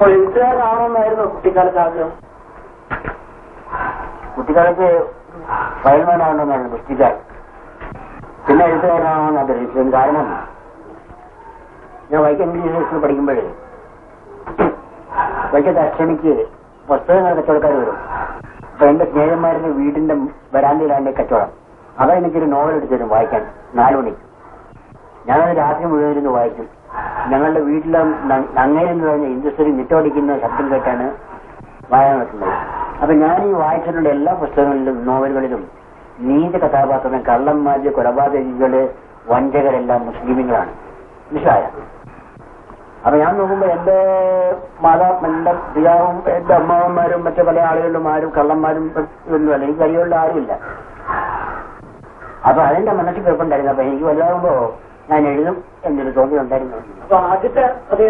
അപ്പോൾ എഴുത്തുകാരാണെന്നായിരുന്നു കുട്ടിക്കാലത്ത് ആഗ്രഹം കുട്ടിക്കാലത്ത് ഫയൽമാനാണെന്നായിരുന്നു കുട്ടിക്കാൽ പിന്നെ എഴുത്തുകാരാണെന്ന് ആഗ്രഹിച്ചത് കാരണം ഞാൻ വൈക്കം സ്കൂളിൽ പഠിക്കുമ്പോഴേ വൈക്കത്തെ അക്ഷമിക്ക് പുസ്തകങ്ങൾ കച്ചവടക്കാർ വരും. അപ്പൊ എന്റെ സ്നേഹന്മാരുടെ വീടിന്റെ വരാന്തയിലാണ് കച്ചവടം. അതാ എനിക്കൊരു നോവൽ എടുത്തു തരും വായിക്കാൻ. നാലു ഞാനത് രാത്രി മുഴുവൻ ഇരുന്ന് വായിക്കും. ഞങ്ങളുടെ വീട്ടിലും അങ്ങനെയെന്ന് പറഞ്ഞ ഇൻഡസ്ട്രി നിറ്റോടിക്കുന്ന ശബ്ദം കേട്ടാണ് വായന നടത്തുന്നത്. അപ്പൊ ഞാൻ ഈ വായിച്ചിട്ടുള്ള എല്ലാ പുസ്തകങ്ങളിലും നോവലുകളിലും നീണ്ട കഥാപാത്രങ്ങൾ കള്ളന്മാര് കൊലപാതകൾ വഞ്ചകരെല്ലാം മുസ്ലിമുകളാണ് മനസ്സിലായ? അപ്പൊ ഞാൻ നോക്കുമ്പോ എന്റെ മാതാ എന്റെ പിതാവും എന്റെ അമ്മാവന്മാരും മറ്റു പല ആളുകളും ആരും കള്ളന്മാരും ഒന്നുമല്ല. എനിക്ക് കഴിയുള്ള ആരുമില്ല. അപ്പൊ അതെന്റെ മനസ്സിൽ കുഴപ്പമുണ്ടായിരുന്നു അപ്പൊ എനിക്ക് വലുതാകുമ്പോ ഞാൻ എഴുതും എന്നൊരു തോന്നി ഉണ്ടായിരുന്നു ആദ്യത്തെ അത്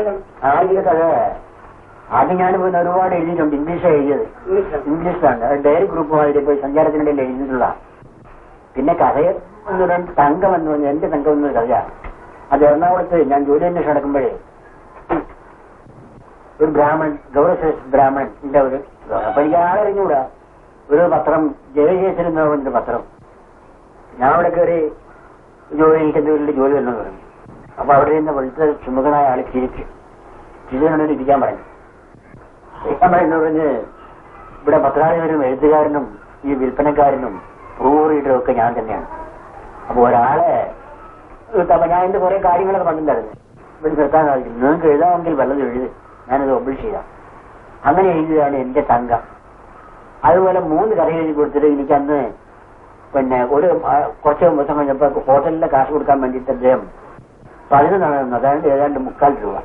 ആദ്യ ഞാൻ പിന്നെ ഒരുപാട് എഴുതിയിട്ടുണ്ട്. ഇംഗ്ലീഷ് എഴുതിയത്. ഇംഗ്ലീഷിലാണ്. ഡയറി ഗ്രൂപ്പുമായിട്ട് പോയി സഞ്ചാരത്തിനിടയിൽ എഴുതിയിട്ടുള്ള. പിന്നെ കഥ എന്ന് പറയുന്നത് തങ്കം എന്ന് പറഞ്ഞ എന്റെ തങ്കം എന്നൊരു കഥയാണ് അത് എറണാകുളത്ത് ഞാൻ ജോലി അന്വേഷണം നടക്കുമ്പോഴേ ഒരു ബ്രാഹ്മൺ ഗൗരവശ്രേഷ്ഠ ബ്രാഹ്മണന്റെ ഒരു അപ്പൊ എനിക്ക് ആളെ അറിഞ്ഞുകൂടാ. ഒരു പത്രം ജയകേശ്വരൻ എന്ന് പറഞ്ഞൊരു പത്രം. ഞാൻ അവിടെ കയറി ജോലി എനിക്ക് എന്തെങ്കിലും ജോലി വന്നു പറഞ്ഞു അപ്പൊ അവിടെ നിന്ന് വെളുത്ത ചുമകനായ ആൾ ചിരിച്ചു ചിരിച്ചു ഇരിക്കാൻ പറഞ്ഞു ഇരിക്കാൻ പറഞ്ഞു പറഞ്ഞ് ഇവിടെ പത്രാധിപരും എഴുത്തുകാരനും ഈ വിൽപ്പനക്കാരനും പ്രൂവ് റീഡറും ഒക്കെ ഞാൻ തന്നെയാണ്. അപ്പൊ ഒരാളെ ഞാൻ എന്റെ കുറെ കാര്യങ്ങളൊക്കെ പറഞ്ഞിട്ടുണ്ടായിരുന്നു. ഇവിടെ നിർത്താൻ സാധിക്കും നിങ്ങൾക്ക് എഴുതാമെങ്കിൽ വല്ലതും എഴുതി. ഞാനത് പബ്ലിഷ് ചെയ്യാം. അങ്ങനെ എഴുതിയതാണ് എന്റെ തങ്കം അതുപോലെ മൂന്ന് കഥ എഴുതി കൊടുത്തിട്ട് എനിക്ക് അന്ന് പിന്നെ ഒരു കുറച്ച് ദിവസം കഴിഞ്ഞപ്പോ ഹോട്ടലിലെ കാശ് കൊടുക്കാൻ വേണ്ടിയിട്ട് അദ്ദേഹം പതിനൊന്നാണ് അതായത് ഏതാണ്ട് മുക്കാൽ രൂപ.